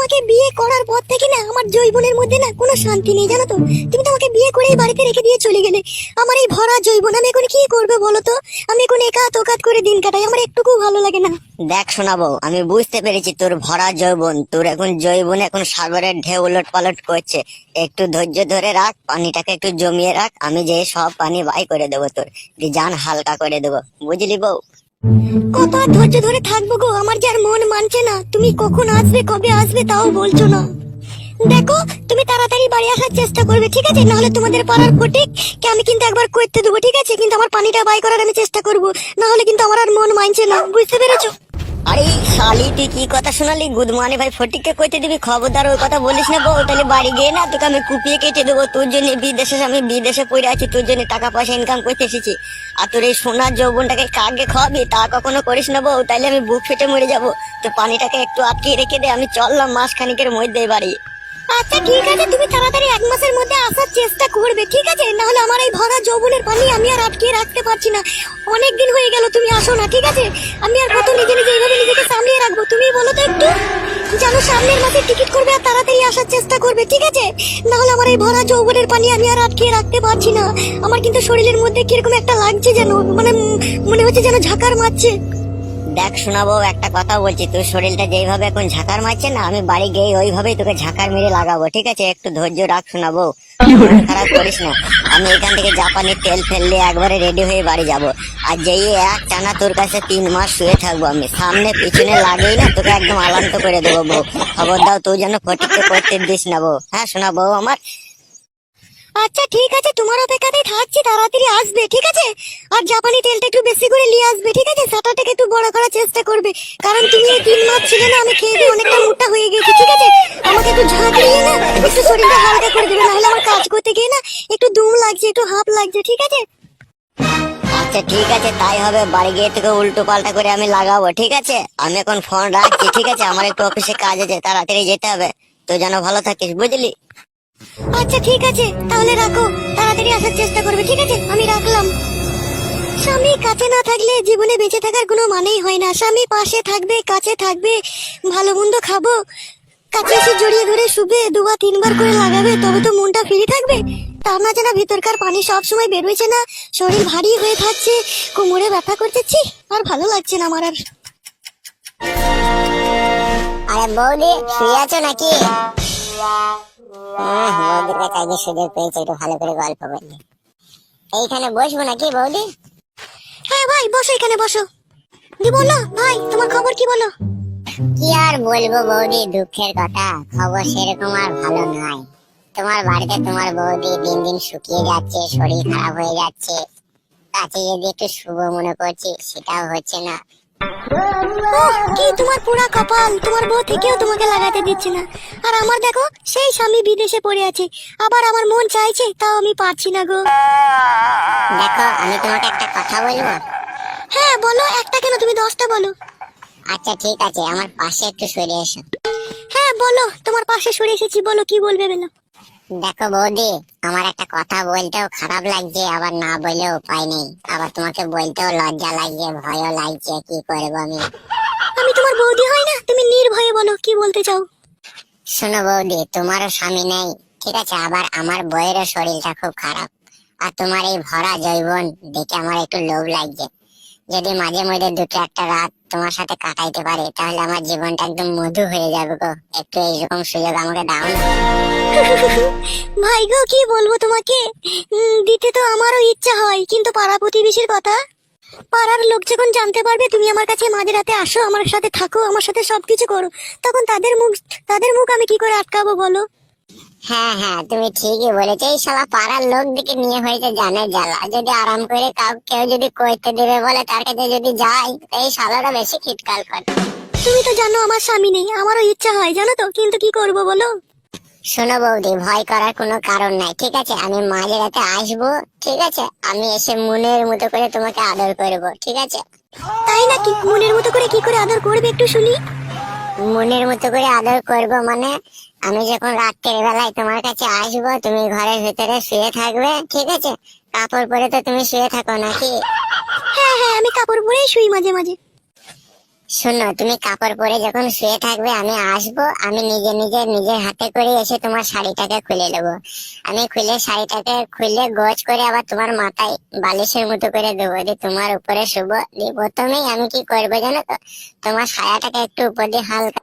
তোমাকে বিয়ে করার পর থেকে না আমার জৈবনের মধ্যে না কোনো শান্তি নেই, জানো তো? তুমি তো আমাকে বিয়ে করে এই বাড়িতে রেখে দিয়ে চলে গেলে। আমার এই ভরা জৈবন আমি এখন কি করবে বলো তো? আমি এখন একা তোকাত করে দিন কাটাই, আমার একটুকু ভালো লাগে না। দেখ শোনাবো, আমি বুঝতে পেরেছি তোর ভরা যৌবন, তোর এখন যৌবন এখন সাগরের ঢেউ উলট পালট করছে। একটু ধৈর্য ধরে রাখ, পানিটাকে একটু জমিয়ে রাখ, আমি যে সব পানি বাই করে দেবো তোর। দিয়ে জান হালকা করে দেবো, বুঝলি বউ? কত ধৈর্য ধরে থাকব গো, আমার যার মন মানছে না। তুমি কখন আসবে, কবে আসবে তাও বলছো না। দেখো, তুমি তাড়াতাড়ি বাড়ি আসার চেষ্টা করবে, ঠিক আছে? নাহলে তোমাদের পাড়ার ফটিক কে আমি কিন্তু একবার করতে দেবো, ঠিক আছে? কিন্তু আমার পানিটা বাই করার আমি চেষ্টা করব। নাহলে কিন্তু আমার আর মন মানছে না, বুঝতে পেরেছ? আরে শালি, তুই কি কথা শোনালি? গুদমানি ভাই, ফটিককে কইতে দিবি খবরদার, ওই কথা বলিস না বউ তাহলে বাড়ি গিয়ে না তোকে আমি কুপিয়ে কেটে দেবো। তোর জন্য বিদেশে, আমি বিদেশে পড়ে আছি, তোর জন্য টাকা পয়সা ইনকাম করতে এসেছি। আর তোর এই সোনার যৌবনটাকে কাকে খাওয়াবি? তা কখনো করিস না বউ তাহলে আমি বুক ফেটে মরে যাব। তো পানিটাকে একটু আটকে রেখে দে, আমি চললাম মাস খানিকের মধ্যে বাড়ি। আচ্ছা ঠিক আছে, তুমি তাড়াতাড়ি এক মাসের মধ্যে আসার চেষ্টা করবে, ঠিক আছে? নাহলে আমার এই ভরা যৌবনের পানি আমি আর আটকে রাখতে পারছি না। অনেক দিন হয়ে গেল, তুমি আসো না, ঠিক আছে? আমি আর কত নিজে নিজে এইভাবে নিজেকে সামলিয়ে রাখব, তুমি বলো তো একটু? জানো সামনের মাসে টিকিট করবে আর তাড়াতাড়ি আসার চেষ্টা করবে, ঠিক আছে? নাহলে আমার এই ভরা যৌবনের পানি আমি আর আটকে রাখতে পারছি না। আমার কিন্তু শরীরের মধ্যে কীরকম একটা লাগছে যেন মানে মনে হচ্ছে যেন ঝাঁকার মারছে। দেখ শোনাবো একটা কথা বলছি তোর শরীরটা যেইভাবে এখন ঝাঁকার মারছে না আমি বাড়ি গিয়ে ওইভাবেই তোকে ঝাঁকার মেরে লাগাবো ঠিক আছে? একটু ধৈর্য রাখ শোনাবো। খারাপ করিস না। আমি এখান থেকে জাপানের তেল ফেললে একবারে রেডি হয়ে বাড়ি যাব। আর যেই এক টানা তোর কাছে তিন মাস শুয়ে থাকব আমি সামনে পিছনে লাগেই না তোকে একদম আলান্ত করে দেবো বউ। খবর দাও তুই যেন ফটিককে করতে দিস না বউ। হ্যাঁ শোনাবো আমার? আচ্ছা ঠিক আছে, তোমার অপেক্ষাতেই থাকছি, তাড়াতাড়ি আসবে, ঠিক আছে? আর জাপানি তেলটা একটু বেশি করে নিয়ে আসবে, ঠিক আছে? সাটাটাকে একটু বড় করার চেষ্টা করবে, কারণ তুমি এই তিন মাস ছিলে না, আমি খেয়ে দিয়ে অনেকটা মোটা হয়ে গেছি, ঠিক আছে? আমাকে একটু ঝাঁক দিয়ে না, একটু শরীরটা হালকা করে দেবে, নাহলে আমার কাজ করতে গিয়ে না একটু দুম লাগছে, একটু হাফ লাগছে, ঠিক আছে? আচ্ছা ঠিক আছে, তাই হবে, বাড়ি গিয়ে তোকে উল্টো পাল্টা করে আমি লাগাবো, ঠিক আছে? আমি এখন ফোন রাখছি, ঠিক আছে? আমার একটু অফিসে কাজ আছে, তাড়াতাড়ি যেতে হবে। তো যেন ভালো থাকিস, বুঝলি? আচ্ছা ঠিক আছে। তাহলে রাখো। তাড়াতাড়ি আসার চেষ্টা করবে, ঠিক আছে? আমি রাখলাম। স্বামী কাছে না থাকলে জীবনে বেঁচে থাকার কোনো মানেই হয় না। স্বামী পাশে থাকবে, কাছে থাকবে, ভালো মন্দ খাব। কাছে এসে জড়িয়ে ধরে শুবে, দুবার তিনবার করে লাগাবে, তবে তো মনটা ফ্রি থাকবে? তার না জানা ভিতরকার পানি সব সময় বেরোচ্ছে না। শরীর ভারী হয়ে থাকছে, কোমরে ব্যথা করছে, ছি, আর ভালো লাগছে না আমার আর। আরে বৌদি, শুয়ে আছো নাকি? হ্যাঁ কাছে আগে সুযোগ পেয়েছে একটু ভালো করে গল্প বললি। এইখানে বসবো নাকি বৌদি? হ্যাঁ ভাই বসো এখানে বসো। দি বলো ভাই তোমার খবর কি বলো? কি আর বলব বৌদি দুঃখের কথা। খবর সেরকম আর ভালো নয়। তোমার বাড়িতে তোমার বৌদি দিন দিন শুকিয়ে যাচ্ছে শরীর খারাপ হয়ে যাচ্ছে। কাছে যদি একটু শুভ মনে করছি সেটাও হচ্ছে না। কি তোমার পুরা কপাল। তোমার বউ থেকেও তোমাকে লাগাতে দিচ্ছে না। আর আমার দেখো সেই স্বামী বিদেশে পড়ে আছে। আবার আমার মন চাইছে তাও আমি পারছি না গো। দেখো আমি তোমাকে একটা কথা বলব? হ্যাঁ বলো একটা কেন? তুমি দশটা বলো। আচ্ছা ঠিক আছে আমার পাশে একটু সরে এসো। হ্যাঁ বলো তোমার পাশে সরে এসেছি বলো কি বলবে বলো? দেখো বৌদি আমার একটা কথা বলতেও খারাপ লাগছে আবার না বলেও উপায় নেই। আবার তোমাকে বলতেও লজ্জা লাগছে ভয়ও লাগছে কি করব আমি? আমি তোমার বৌদি হয় না? তুমি নির্ভয়ে বলো কি বলতে চাও? শোনো বৌদি তোমারও স্বামী নেই ঠিক আছে? আবার আমার বইয়েরও শরীরটা খুব খারাপ। আর তোমার এই ভরা জৈবন দেখে আমার একটু লোভ লাগছে। যদি মাঝে মধ্যে দুটো একটা রাত তোমার সাথে কাটাইতে পারে, তাহলে আমার জীবনটা একদম মধু হয়ে যাবে গো। একটু এইরকম সুযোগ আমাকে দাও ভাই গো, কি বলব তোমাকে? দিতে তো আমারও ইচ্ছা হয়, কিন্তু পাড়া প্রতিবেশীর কথা? পাড়ার লোক যখন জানতে পারবে, তুমি আমার কাছে মাঝে রাতে আসো, আমার সাথে থাকো, আমার সাথে সবকিছু করো, তখন তাদের মুখ তাদের মুখ আমি কি করে আটকাবো বলো? হ্যাঁ হ্যাঁ তুমি ঠিকই বলেছ। এই শালা পাড়ার লোক দিকে নিয়ে হয়েছে জানে জ্বালা। যদি আরাম করে কাউ কেউ যদি কইতে দেবে বলে তার কাছে যদি যাই এই শালাটা বেশি খিটকাল করে। তুমি তো জানো আমার স্বামী নেই আমারও ইচ্ছা হয় জানো তো? কিন্তু কি করব বলো? শোনো বৌদি ভয় করার কোনো কারণ নাই ঠিক আছে? আমি মাঝে রাতে আসব ঠিক আছে? আমি এসে মনের মতো করে তোমাকে আদর করব ঠিক আছে? তাই নাকি? মনের মতো করে কি করে আদর করবে একটু শুনি। মনের মতো করে আদর করব মানে আমি যখন রাত্রের বেলায় তোমার কাছে আসব তুমি ঘরের ভিতরে শুয়ে থাকবে ঠিক আছে? কাপড় পরে তো তুমি শুয়ে থাকো নাকি? হ্যাঁ হ্যাঁ আমি কাপড় পরেই শুই মাঝে মাঝে। শোনো তুমি কাপড় পরে যখন শুয়ে থাকবে আমি আসব আমি নিজে নিজে নিজের হাতে করে এসে তোমার শাড়িটাকে খুলে নেব আমি খুলে শাড়িটাকে খুলে গোছ করে আবার তোমার মাথায় বালিশের মতো করে দেবো দিয়ে তোমার উপরে শুবো। দিয়ে প্রথমেই আমি কি করব জানো তো? তোমার সায়াটাকে একটু উপর দিয়ে হালকা